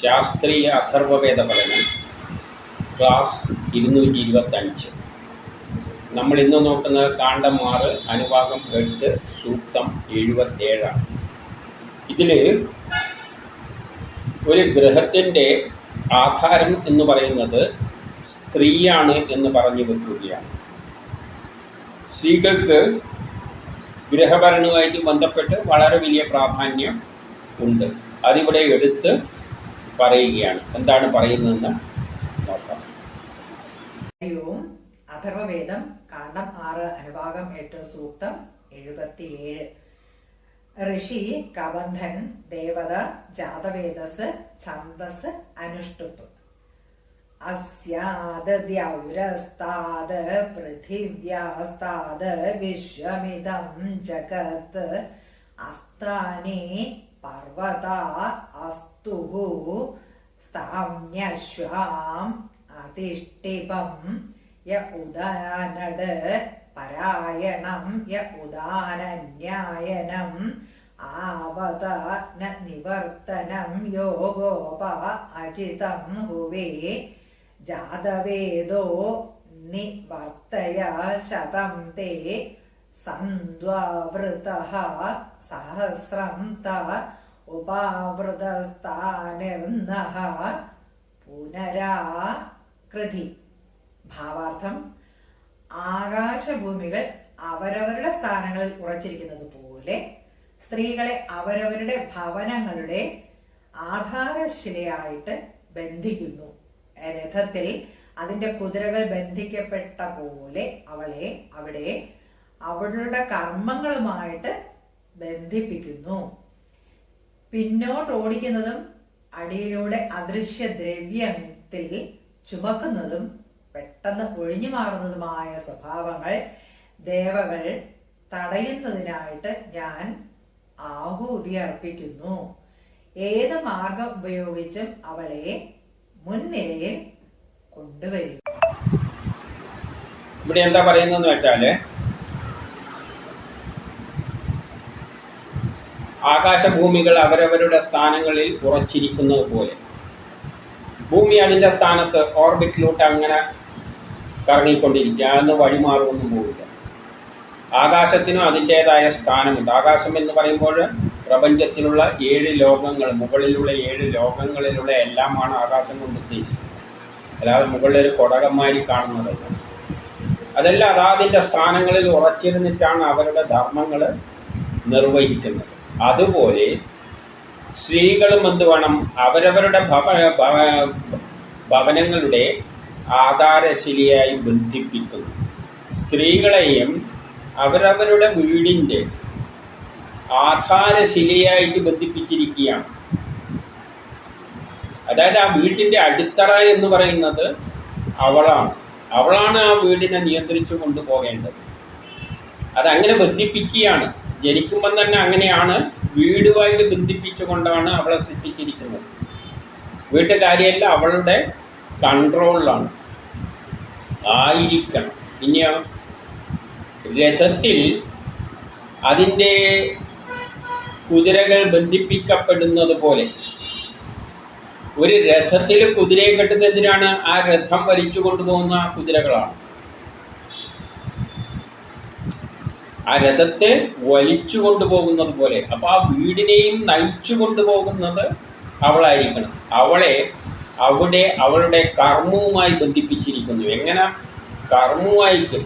ശാസ്ത്രീയ അഥർവവേദ പഠനം ക്ലാസ് ഇരുന്നൂറ്റി ഇരുപത്തഞ്ച് നമ്മൾ ഇന്ന് നോക്കുന്നത് കാണ്ഡം ആറ് അനുഭാഗം എട്ട് സൂക്തം എഴുപത്തേഴാണ് ഇതിൽ ഒരു ഗ്രഹത്തിന്റെ ആധാരം എന്ന് പറയുന്നത് സ്ത്രീയാണ് എന്ന് പറഞ്ഞു വെക്കുകയാണ്. സ്ത്രീകൾക്ക് ഗൃഹഭരണവുമായിട്ട് ബന്ധപ്പെട്ട് വളരെ വലിയ പ്രാധാന്യം ഉണ്ട്. അതിവിടെ എടുത്ത് പറയുകയാണ്. എന്താണ് പറയുന്നതെന്ന് നോക്കാം. അഥർവവേദം കാണ്ഡം ആറ് അനുഭാഗം എട്ട് സൂക്തം എഴുപത്തിയേഴ്. ഋഷി കബന്ധൻ ദേവത ജാതവേദസ് ഛന്ദസ് അനുഷ്ടുപ്പ്. അസ്യാദ്യൗരസ്താത് പൃഥിവ്യാസ്താത് വിശ്വമിതം ജഗത് അസ്താനി പർവത അസ്തുഹു സ്ഥാമ്യശ്വാം അതിഷ്ഠിപം യ ഉദാനട് പരായണം യ ഉദാനന്യായനം ആവത ന നിവർത്തനം യോഗോപ അജിതം ഹുവേ ജാതവേദോ നിവർത്തയ ശതം തേ സന്ദ്വാവൃതഃ സഹസ്രം ത ഉപാവൃതസ്ഥാനിർന്നഃ പുനരാകൃതി. ഭാവാർത്ഥം ആകാശഭൂമികൾ അവരവരുടെ സ്ഥാനങ്ങളിൽ ഉറച്ചിരിക്കുന്നത് പോലെ സ്ത്രീകളെ അവരവരുടെ ഭവനങ്ങളുടെ ആധാരശിലയായിട്ട് ബന്ധിക്കുന്നു. രഥത്തിൽ അതിന്റെ കുതിരകൾ ബന്ധിക്കപ്പെട്ട പോലെ അവളെ അവിടെ അവളുടെ കർമ്മങ്ങളുമായിട്ട് ബന്ധിപ്പിക്കുന്നു. പിന്നോട്ട് ഓടിക്കുന്നതും അടിയിലൂടെ അദൃശ്യ ദ്രവ്യത്തിൽ ചുമക്കുന്നതും പെട്ടെന്ന് ഒഴിഞ്ഞു മാറുന്നതുമായ സ്വഭാവങ്ങൾ ദേവകൾ തടയുന്നതിനായിട്ട് ഞാൻ ആഹൂതി അർപ്പിക്കുന്നു. ഏത് മാർഗം ഉപയോഗിച്ചും അവളെ മുൻനിരയിൽ കൊണ്ടുവരും. ഇവിടെ എന്താ പറയുന്നതെന്ന് വെച്ചാൽ ആകാശഭൂമികൾ അവരവരുടെ സ്ഥാനങ്ങളിൽ ഉറച്ചിരിക്കുന്നത് പോലെ. ഭൂമി അതിന്റെ സ്ഥാനത്ത് ഓർബിറ്റിലോട്ട് അങ്ങനെ കറങ്ങിക്കൊണ്ടിരിക്കുക. അതൊന്ന് വഴിമാറുമൊന്നും പോവില്ല. ആകാശത്തിനും അതിന്റേതായ സ്ഥാനമുണ്ട്. ആകാശം എന്ന് പറയുമ്പോൾ പ്രപഞ്ചത്തിലുള്ള ഏഴ് ലോകങ്ങൾ മുകളിലുള്ള ഏഴ് ലോകങ്ങളിലുള്ള എല്ലാമാണ് ആകാശം കൊണ്ട് ഉദ്ദേശിക്കുന്നത്. അല്ലാതെ മുകളിലൊരു കൊടകന്മാരി കാണുന്നതല്ല. അതെല്ലാം അതാതിന്റെ സ്ഥാനങ്ങളിൽ ഉറച്ചിരുന്നിട്ടാണ് അവരുടെ ധർമ്മങ്ങൾ നിർവഹിക്കുന്നത്. അതുപോലെ സ്ത്രീകളും എന്ത് വേണം? അവരവരുടെ ഭവ ഭവ- ഭവനങ്ങളുടെ ആധാരശിലയായി ബന്ധിപ്പിക്കുന്നു. സ്ത്രീകളെയും അവരവരുടെ വീടിന്റെ ആധാരശിലയായിട്ട് ബന്ധിപ്പിച്ചിരിക്കുകയാണ്. അതായത് ആ വീട്ടിന്റെ അടിത്തറ എന്ന് പറയുന്നത് അവളാണ്. അവളാണ് ആ വീടിനെ നിയന്ത്രിച്ചു കൊണ്ടുപോകേണ്ടത്. അതങ്ങനെ ബന്ധിപ്പിക്കുകയാണ്. ജനിക്കുമ്പം തന്നെ അങ്ങനെയാണ് വീടുമായിട്ട് ബന്ധിപ്പിച്ചുകൊണ്ടാണ് അവളെ സൃഷ്ടിച്ചിരിക്കുന്നത്. വീട്ടുകാരിയെല്ലാം അവളുടെ കൺട്രോളിലാണ്. ആയിരിക്കണം. ഇനിയോ രഥത്തിൽ അതിന്റെ കുതിരകൾ ബന്ധിപ്പിക്കപ്പെടുന്നത് പോലെ ഒരു രഥത്തിൽ കുതിരയെ കെട്ടുന്നതിനാണ് ആ രഥം വലിച്ചു കൊണ്ടുപോകുന്ന കുതിരകളാണ്. ആ രഥത്തെ വലിച്ചു കൊണ്ടുപോകുന്നത് പോലെ. അപ്പൊ ആ വീടിനെയും നയിച്ചു കൊണ്ടുപോകുന്നത് അവളായിരിക്കണം. അവളെ അവിടെ അവളുടെ കർമ്മവുമായി ബന്ധിപ്പിച്ചിരിക്കുന്നു. എങ്ങനെ? കർമ്മവുമായിട്ട്.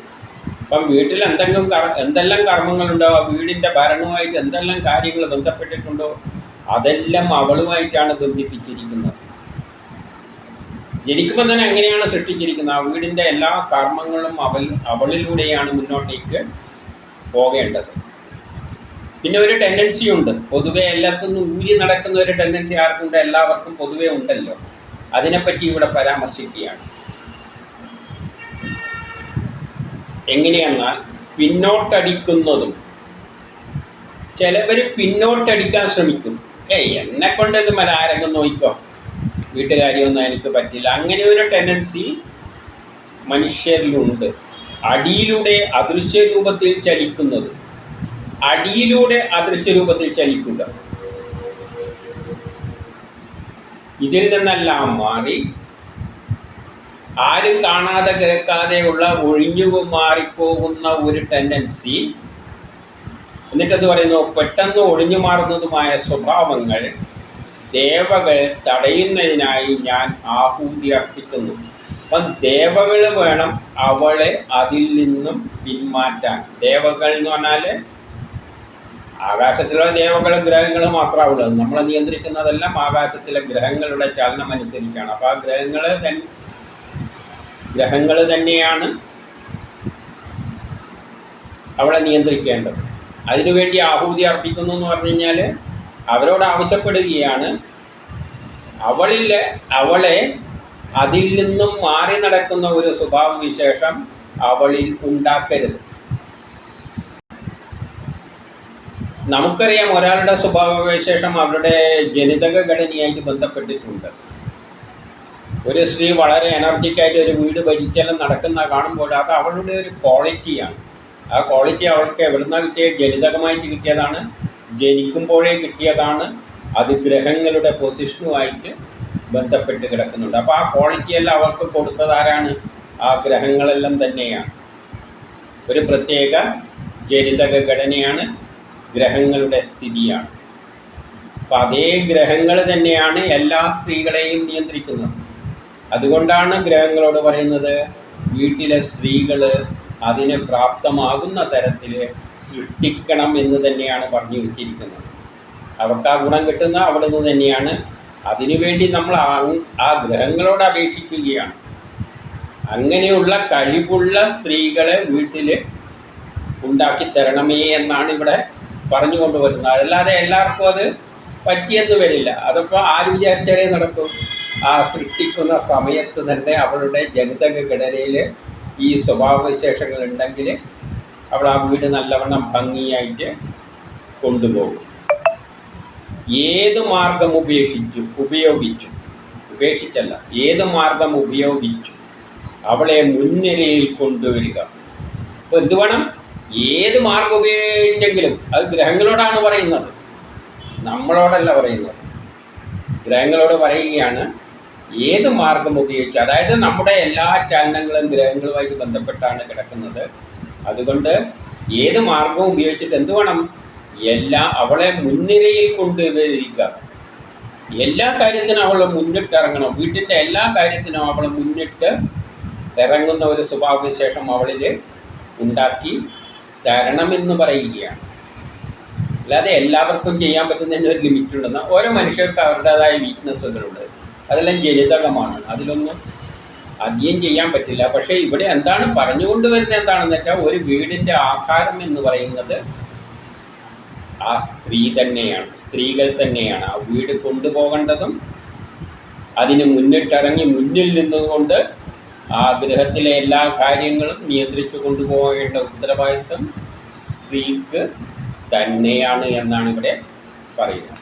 ഇപ്പം വീട്ടിൽ എന്തെങ്കിലും കർ എന്തെല്ലാം കർമ്മങ്ങളുണ്ടോ? ആ വീടിന്റെ ഭരണവുമായിട്ട് എന്തെല്ലാം കാര്യങ്ങൾ ബന്ധപ്പെട്ടിട്ടുണ്ടോ? അതെല്ലാം അവളുമായിട്ടാണ് ബന്ധിപ്പിച്ചിരിക്കുന്നത്. ജനിക്കുമ്പോൾ തന്നെ അങ്ങനെയാണ് സൃഷ്ടിച്ചിരിക്കുന്നത്. ആ വീടിന്റെ എല്ലാ കർമ്മങ്ങളും അവൾ അവളിലൂടെയാണ് മുന്നോട്ടേക്ക് പോകേണ്ടത്. പിന്നെ ഒരു ടെൻഡൻസി ഉണ്ട്. പൊതുവെ എല്ലാവർക്കും ഊരി നടക്കുന്ന ഒരു ടെൻഡൻസി ആർക്കുണ്ട്? എല്ലാവർക്കും പൊതുവെ ഉണ്ടല്ലോ. അതിനെപ്പറ്റി ഇവിടെ പരാമർശിക്കുകയാണ്. എങ്ങനെയെന്നാൽ പിന്നോട്ടടിക്കുന്നതും ചിലവർ പിന്നോട്ടടിക്കാൻ ശ്രമിക്കും. ഏയ് എന്നെ കൊണ്ട് ഇത് മല ആരെങ്കിലും നോക്കിക്കോ. വീട്ടുകാരിയൊന്നും എനിക്ക് പറ്റില്ല. അങ്ങനെ ഒരു ടെൻഡൻസി മനുഷ്യരിലുണ്ട്. അടിയിലൂടെ അദൃശ്യ രൂപത്തിൽ ചലിക്കുന്നത്. അടിയിലൂടെ അദൃശ്യ രൂപത്തിൽ ചലിക്കുക. ഇതിൽ നിന്നെല്ലാം മാറി ആരും കാണാതെ കേൾക്കാതെയുള്ള ഒഴിഞ്ഞു മാറിപ്പോകുന്ന ഒരു ടെൻഡൻസി എന്നിട്ടത് പറയുന്നു പെട്ടെന്ന് ഒഴിഞ്ഞു മാറുന്നതുമായ സ്വഭാവങ്ങൾ ദേവകൾ തടയുന്നതിനായി ഞാൻ ആഹൂതി അർപ്പിക്കുന്നു. അപ്പം ദേവകൾ വേണം അവളെ അതിൽ നിന്നും പിന്മാറ്റാൻ. ദേവകൾ എന്ന് പറഞ്ഞാൽ ആകാശത്തിലുള്ള ദേവകളും ഗ്രഹങ്ങളും മാത്രമേ നമ്മൾ നിയന്ത്രിക്കുന്നതെല്ലാം ആകാശത്തിലെ ഗ്രഹങ്ങളുടെ ചലനം അനുസരിച്ചാണ്. അപ്പോൾ ആ ഗ്രഹങ്ങൾ ഗ്രഹങ്ങൾ തന്നെയാണ് അവളെ നിയന്ത്രിക്കേണ്ടത്. അതിനുവേണ്ടി ആഹൂതി അർപ്പിക്കുന്നു എന്ന് പറഞ്ഞു കഴിഞ്ഞാൽ അവരോട് ആവശ്യപ്പെടുകയാണ്. അവളിലെ അവളെ അതിൽ നിന്നും മാറി നടക്കുന്ന ഒരു സ്വഭാവവിശേഷം അവളിൽ ഉണ്ടാക്കരുത്. നമുക്കറിയാം ഒരാളുടെ സ്വഭാവവിശേഷം അവരുടെ ജനിതക ഘടനയായിട്ട് ബന്ധപ്പെട്ടിട്ടുണ്ട്. ഒരു സ്ത്രീ വളരെ എനർജിക്കായിട്ട് ഒരു വീട് ഭരിച്ചാലും നടക്കുന്ന കാണുമ്പോൾ അത് അവളുടെ ഒരു ക്വാളിറ്റിയാണ് ആ ക്വാളിറ്റി അവൾക്ക് എവിടുന്ന കിട്ടിയ ജനിതകമായിട്ട് കിട്ടിയതാണ്. ജനിക്കുമ്പോഴേ കിട്ടിയതാണ്. അത് ഗ്രഹങ്ങളുടെ പൊസിഷനുമായിട്ട് ബന്ധപ്പെട്ട് കിടക്കുന്നുണ്ട്. അപ്പോൾ ആ ക്വാളിറ്റി എല്ലാം അവർക്ക് കൊടുത്തത് ആരാണ്? ആ ഗ്രഹങ്ങളെല്ലാം തന്നെയാണ്. ഒരു പ്രത്യേക ജനിതക ഘടനയാണ് ഗ്രഹങ്ങളുടെ സ്ഥിതിയാണ്. അപ്പം അതേ ഗ്രഹങ്ങൾ തന്നെയാണ് എല്ലാ സ്ത്രീകളെയും നിയന്ത്രിക്കുന്നത്. അതുകൊണ്ടാണ് ഗ്രഹങ്ങളോട് പറയുന്നത് വീട്ടിലെ സ്ത്രീകൾ അതിന് പ്രാപ്തമാകുന്ന തരത്തിൽ സൃഷ്ടിക്കണം എന്ന് തന്നെയാണ് പറഞ്ഞു വെച്ചിരിക്കുന്നത്. അവർക്ക് ആ ഗുണം കിട്ടുന്ന അവിടെ നിന്ന് തന്നെയാണ് അതിനുവേണ്ടി നമ്മൾ ആ ഗ്രഹങ്ങളോട് അപേക്ഷിക്കുകയാണ്. അങ്ങനെയുള്ള കഴിവുള്ള സ്ത്രീകളെ വീട്ടിൽ ഉണ്ടാക്കി തരണമേ എന്നാണ് ഇവിടെ പറഞ്ഞുകൊണ്ട് വരുന്നത്. അതല്ലാതെ എല്ലാവർക്കും അത് പറ്റിയെന്ന് വരില്ല. അതിപ്പോൾ ആര് വിചാരിച്ചാലേ നടക്കും. ആ സൃഷ്ടിക്കുന്ന സമയത്ത് തന്നെ അവളുടെ ജനിതക ഘടനയിൽ ഈ സ്വഭാവവിശേഷങ്ങൾ ഉണ്ടെങ്കിൽ അവൾ ആ വീട് നല്ലവണ്ണം ഭംഗിയായിട്ട് കൊണ്ടുപോകും. ഏത് മാർഗം ഉപേക്ഷിച്ചു? ഉപയോഗിച്ചു. ഉപേക്ഷിച്ചല്ല ഏത് മാർഗം ഉപയോഗിച്ചു? അവളെ മുൻനിരയിൽ കൊണ്ടുവരിക. അപ്പോൾ എന്ത് വേണം? ഏത് മാർഗം ഉപയോഗിച്ചെങ്കിലും അത് ഗ്രഹങ്ങളോടാണ് പറയുന്നത്. നമ്മളോടല്ല പറയുന്നത്. ഗ്രഹങ്ങളോട് പറയുകയാണ് ഏത് മാർഗം ഉപയോഗിച്ച് അതായത് നമ്മുടെ എല്ലാ ചലനങ്ങളും ഗ്രഹങ്ങളുമായിട്ട് ബന്ധപ്പെട്ടാണ് കിടക്കുന്നത്. അതുകൊണ്ട് ഏത് മാർഗവും ഉപയോഗിച്ചിട്ട് എന്ത് വേണം? എല്ലാ അവളെ മുൻനിരയിൽ കൊണ്ടുവരിക എല്ലാ കാര്യത്തിനും അവൾ മുന്നിട്ടിറങ്ങണം വീട്ടിന്റെ എല്ലാ കാര്യത്തിനും അവൾ മുന്നിട്ട് ഇറങ്ങുന്ന ഒരു സ്വഭാവവിശേഷം അവളിൽ ഉണ്ടാക്കി തരണമെന്ന് പറയുകയാണ്. അല്ലാതെ എല്ലാവർക്കും ചെയ്യാൻ പറ്റുന്നതിന്റെ ഒരു ലിമിറ്റ് ഉണ്ടെന്ന് ഓരോ മനുഷ്യർക്ക് അവരുടേതായ വീക്ക്നെസ്സുകളുണ്ട് അതെല്ലാം ജനിതകമാണ്. അതിലൊന്നും അധികം ചെയ്യാൻ പറ്റില്ല. പക്ഷേ ഇവിടെ എന്താണ് പറഞ്ഞുകൊണ്ട് വരുന്നത് എന്താണെന്ന് വെച്ചാൽ ഒരു വീടിന്റെ ആഹാരം എന്ന് പറയുന്നത് ആ സ്ത്രീ തന്നെയാണ്. സ്ത്രീകൾ തന്നെയാണ് ആ വീട് കൊണ്ടുപോകേണ്ടതും അതിന് മുന്നിട്ടിറങ്ങി മുന്നിൽ നിന്നുകൊണ്ട് ആ ഗൃഹത്തിലെ എല്ലാ കാര്യങ്ങളും നിയന്ത്രിച്ചു കൊണ്ടുപോകേണ്ട ഉത്തരവാദിത്വം സ്ത്രീക്ക് തന്നെയാണ് എന്നാണ് ഇവിടെ പറയുന്നത്.